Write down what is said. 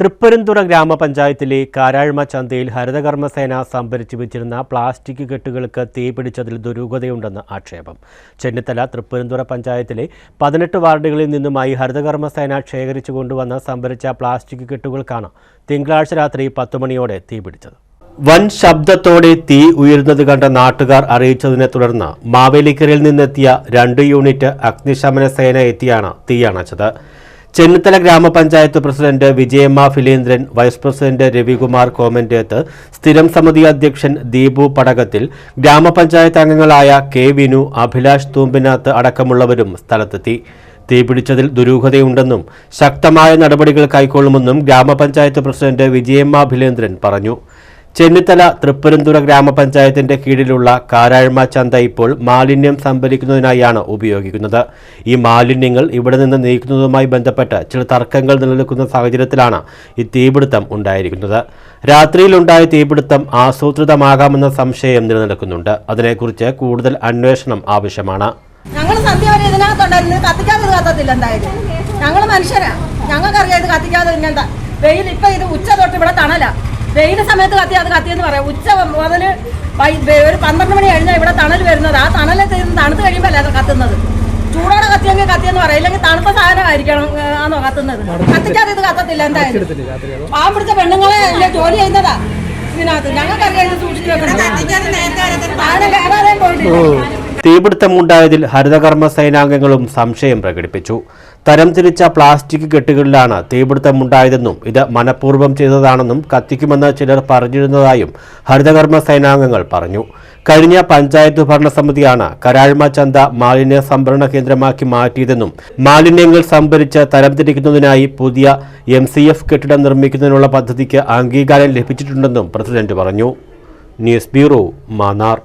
തൃപ്പരന്തുറ ഗ്രാമപഞ്ചായത്തിലെ കാരാഴ്മ ചന്തയിൽ ഹരിതകർമ്മസേന സംഭരിച്ചു വെച്ചിരുന്ന പ്ലാസ്റ്റിക് കെട്ടുകൾക്ക് തീപിടിച്ചതിൽ ദുരൂഹതയുണ്ടെന്ന് ആക്ഷേപം. ചെന്നിത്തല തൃപ്പരന്തുറ പഞ്ചായത്തിലെ പതിനെട്ട് വാർഡുകളിൽ നിന്നുമായി ഹരിതകർമ്മസേന ശേഖരിച്ചു കൊണ്ടുവന്ന സംഭരിച്ച പ്ലാസ്റ്റിക് കെട്ടുകൾക്കാണ് തിങ്കളാഴ്ച രാത്രി പത്ത് മണിയോടെ തീപിടിച്ചത് വൻ ശബ്ദത്തോടെ തീ ഉയരുന്നത് കണ്ട നാട്ടുകാർ അറിയിച്ചതിനെ തുടർന്ന് മാവേലിക്കരയിൽ നിന്നെത്തിയ രണ്ട് യൂണിറ്റ് അഗ്നിശമന സേന എത്തിയാണ് തീ അണച്ചത്. ചെന്നിത്തല ഗ്രാമപഞ്ചായത്ത് president Vijayamma Philendran vice president Ravikumar Komanteth സ്ഥിരം സമിതി അധ്യക്ഷൻ ദീപു പടകത്തിൽ ഗ്രാമപഞ്ചായത്ത് അംഗങ്ങളായ കെ വിനു അഭിലാഷ് തൂമ്പിനാത്ത് അടക്കമുള്ളവരും സ്ഥലത്തെത്തി. തീപിടിച്ചതിൽ ദുരൂഹതയുണ്ടെന്നും ശക്തമായ നടപടികൾ കൈക്കൊള്ളുമെന്നും ഗ്രാമപഞ്ചായത്ത് പ്രസിഡന്റ് വിജയമ്മ ഫിലേന്ദ്രൻ പറഞ്ഞു. ചെന്നിത്തല തൃപ്പരന്തുറ ഗ്രാമപഞ്ചായത്തിന്റെ കീഴിലുള്ള കാരാഴ്മ ചന്ത ഇപ്പോൾ മാലിന്യം സംഭരിക്കുന്നതിനായാണ് ഉപയോഗിക്കുന്നത്. ഈ മാലിന്യങ്ങൾ ഇവിടെ നിന്ന് നീക്കുന്നതുമായി ബന്ധപ്പെട്ട് ചില തർക്കങ്ങൾ നിലനിൽക്കുന്ന സാഹചര്യത്തിലാണ് ഈ തീപിടുത്തം ഉണ്ടായിരിക്കുന്നത്. രാത്രിയിലുണ്ടായ തീപിടുത്തം ആസൂത്രിതമാകാമെന്ന സംശയം നിലനിൽക്കുന്നുണ്ട്. അതിനെക്കുറിച്ച് കൂടുതൽ അന്വേഷണം ആവശ്യമാണ്. ഞങ്ങൾ സന്ധ്യ വരെ ഇതിനകത്തുണ്ടായിരുന്നു. കത്തിക്കാതെ കത്തത്തില്ല എന്തായാലും. ഞങ്ങൾ മനുഷ്യരാ. ഞങ്ങൾക്കറിയാം ഇത് കത്തിക്കാതെ വെയിൽ ഇപ്പൊ ഇത് ഉച്ച തൊട്ട് ഇവിടെ തണല. വെയിൽ സമയത്ത് കത്തി അത് കത്തിയെന്ന് പറയാം. ഉച്ച മുതൽ ഒരു പന്ത്രണ്ട് മണി കഴിഞ്ഞാൽ ഇവിടെ തണൽ വരുന്നത്. ആ തണൽ തീർന്ന് തണുത്ത് കഴിയുമ്പോൾ അല്ല അത് കത്തുന്നത്? ചൂടോടെ കത്തിയെങ്കിൽ കത്തിയെന്ന് പറയാം. ഇല്ലെങ്കിൽ തണുത്ത സാധനമായിരിക്കണം ആണോ കത്തുന്നത്. കത്തിക്കാതെ ഇത് കത്തത്തില്ല എന്തായാലും. പാവം പിടിച്ച പെണ്ണുങ്ങളെ അല്ലേ ജോലി ചെയ്യുന്നതാ? ഇതിനകത്ത്. ഞങ്ങൾക്കറിയാം സൂക്ഷിച്ചു വെക്കണം താഴെ കയറാതെ പോയിട്ടില്ല. തീപിടുത്തമുണ്ടായതിൽ ഹരിതകർമ്മ സേനാംഗങ്ങളും സംശയം പ്രകടിപ്പിച്ചു. തരംതിരിച്ച പ്ലാസ്റ്റിക് കെട്ടുകളിലാണ് തീപിടുത്തമുണ്ടായതെന്നും ഇത് മനഃപൂർവം ചെയ്തതാണെന്നും കത്തിക്കുമെന്ന് ചിലർ പറഞ്ഞിരുന്നതായും ഹരിതകർമ്മ സേനാംഗങ്ങൾ പറഞ്ഞു. കഴിഞ്ഞ പഞ്ചായത്ത് ഭരണസമിതിയാണ് കരാഴ്മ ചന്ത മാലിന്യ സംഭരണ കേന്ദ്രമാക്കി മാറ്റിയതെന്നും മാലിന്യങ്ങൾ സംഭരിച്ച് തരംതിരിക്കുന്നതിനായി പുതിയ എം സി എഫ് കെട്ടിടം നിർമ്മിക്കുന്നതിനുള്ള പദ്ധതിക്ക് അംഗീകാരം ലഭിച്ചിട്ടുണ്ടെന്നും പ്രസിഡന്റ് പറഞ്ഞു. News bureau Mannar.